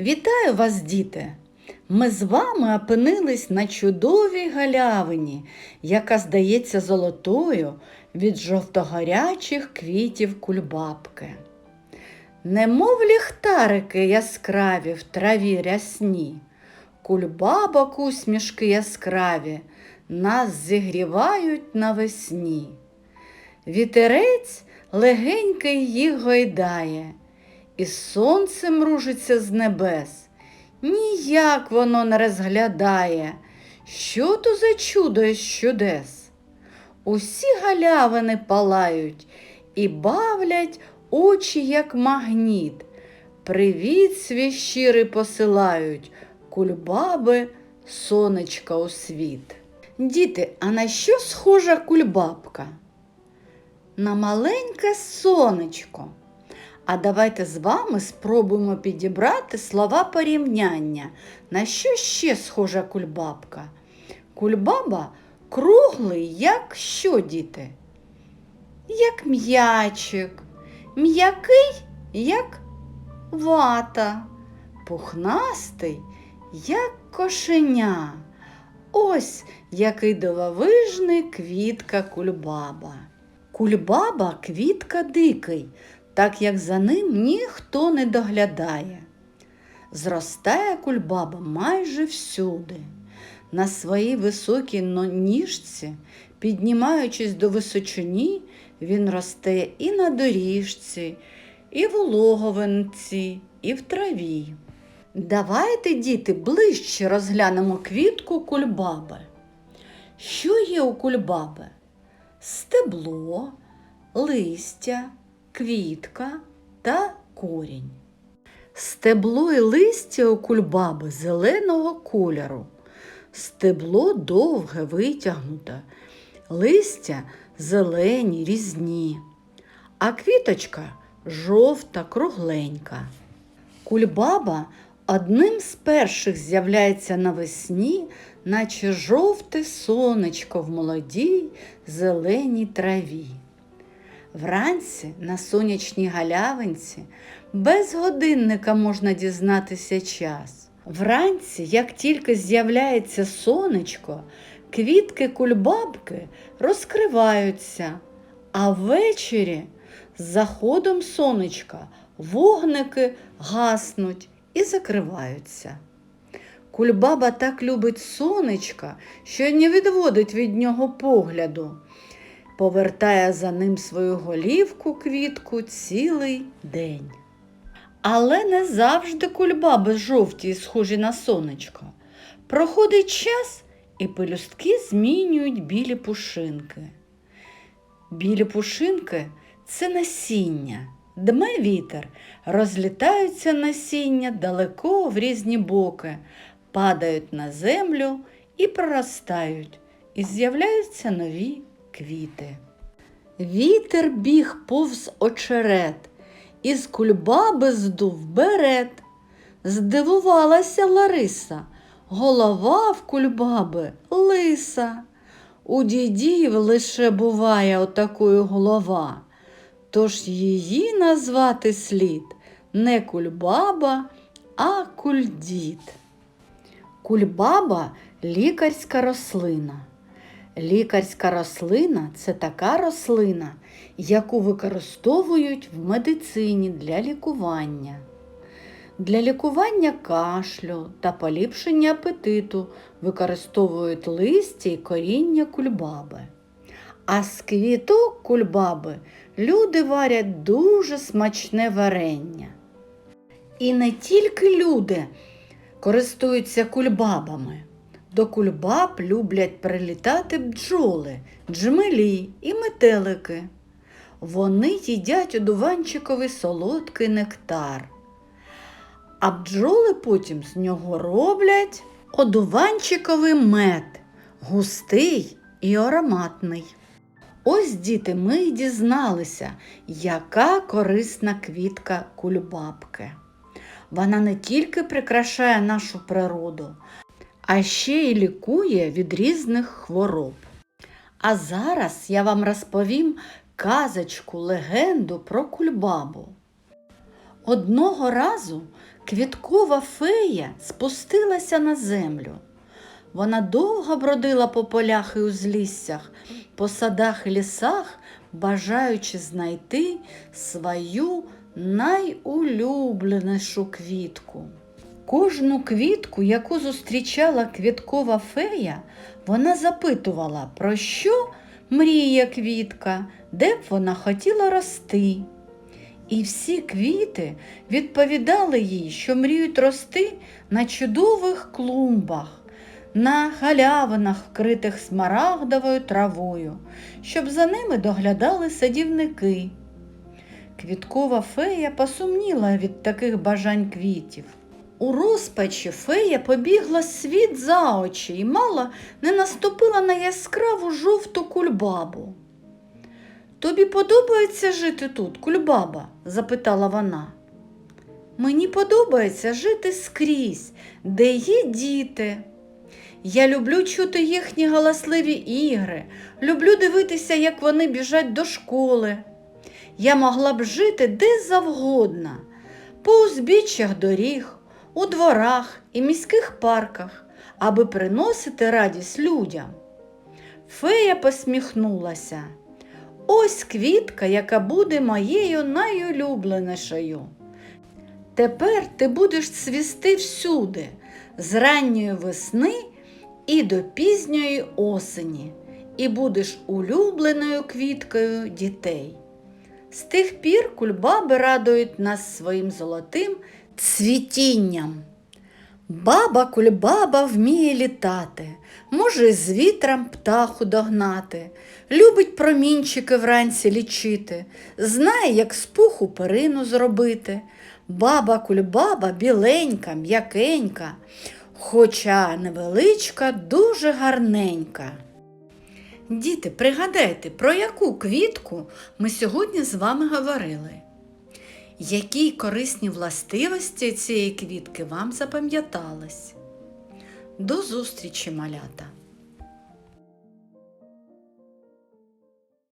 Вітаю вас, діти! Ми з вами опинились на чудовій галявині, яка здається золотою від жовтогорячих квітів кульбабки. Немов ліхтарики яскраві в траві рясні, кульбабок усмішки яскраві нас зігрівають навесні. Вітерець легенький їх гойдає, і сонце мружиться з небес. Ніяк воно не розглядає, що то за чудо із чудес. Усі галявини палають і бавлять очі, як магніт. Привіт свій щирий посилають кульбаби сонечка у світ. Діти, а на що схожа кульбабка? На маленьке сонечко. А давайте з вами спробуємо підібрати слова порівняння. На що ще схожа кульбабка? Кульбаба круглий, як що, діти? Як м'ячик, м'який, як вата, пухнастий, як кошеня. Ось який дивовижний квітка кульбаба. Кульбаба квітка дикий, так як за ним ніхто не доглядає. Зростає кульбаба майже всюди. На своїй високій ніжці, піднімаючись до височині, він росте і на доріжці, і в логовинці, і в траві. Давайте, діти, ближче розглянемо квітку кульбаби. Що є у кульбаби? Стебло, листя, квітка та корінь. Стебло і листя у кульбаби зеленого кольору. Стебло довге, витягнуте, листя зелені, різні, а квіточка жовта, кругленька. Кульбаба одним з перших з'являється навесні, наче жовте сонечко в молодій зеленій траві. Вранці на сонячній галявинці без годинника можна дізнатися час. Вранці, як тільки з'являється сонечко, квітки кульбабки розкриваються, а ввечері з заходом сонечка вогники гаснуть і закриваються. Кульбаба так любить сонечка, що не відводить від нього погляду повертає за ним свою голівку квітку цілий день. Але не завжди кульбаби жовті і схожі на сонечко. Проходить час, і пелюстки змінюють білі пушинки. Білі пушинки це насіння. Дме вітер, розлітаються насіння далеко в різні боки, падають на землю і проростають, і з'являються нові квіти. Вітер біг повз очерет, із кульбаби здув берет. Здивувалася Лариса, голова в кульбаби лиса. У дідів лише буває отакою голова, тож її назвати слід не кульбаба, а кульдід. Кульбаба лікарська рослина. Лікарська рослина це така рослина, яку використовують в медицині для лікування. Для лікування кашлю та поліпшення апетиту використовують листя і коріння кульбаби. А з квіток кульбаби люди варять дуже смачне варення. І не тільки люди користуються кульбабами. До кульбаб люблять прилітати бджоли, джмелі і метелики. Вони їдять одуванчиковий солодкий нектар. А бджоли потім з нього роблять одуванчиковий мед, густий і ароматний. Ось, діти, ми й дізналися, яка корисна квітка кульбабки. Вона не тільки прикрашає нашу природу, а ще й лікує від різних хвороб. А зараз я вам розповім казочку, легенду про кульбабу. Одного разу Квіткова фея спустилася на землю. Вона довго бродила по полях і узліссях, по садах і лісах, бажаючи знайти свою найулюбленішу квітку. Кожну квітку, яку зустрічала квіткова фея, вона запитувала, про що мріє квітка, де б вона хотіла рости. І всі квіти відповідали їй, що мріють рости на чудових клумбах, на галявинах, вкритих смарагдовою травою, щоб за ними доглядали садівники. Квіткова фея посумніла від таких бажань квітів. У розпачі фея побігла світ за очі і мало не наступила на яскраву жовту кульбабу. Тобі подобається жити тут, кульбаба? запитала вона. Мені подобається жити скрізь, де є діти. Я люблю чути їхні галасливі ігри, люблю дивитися, як вони біжать до школи. Я могла б жити де завгодно, по узбіччях доріг, у дворах і міських парках, аби приносити радість людям. Фея посміхнулася. Ось квітка, яка буде моєю найулюбленішою. Тепер ти будеш цвісти всюди, з ранньої весни і до пізньої осені, і будеш улюбленою квіткою дітей. З тих пір кульбаби радують нас своїм золотим цвітінням. Баба кульбаба вміє літати, може з вітром птаху догнати, любить промінчики вранці лічити, знає, як з пуху перину зробити. Баба кульбаба біленька, м'якенька, хоча невеличка, дуже гарненька. Діти, пригадайте, про яку квітку ми сьогодні з вами говорили? Які корисні властивості цієї квітки вам запам'ятались? До зустрічі, малята!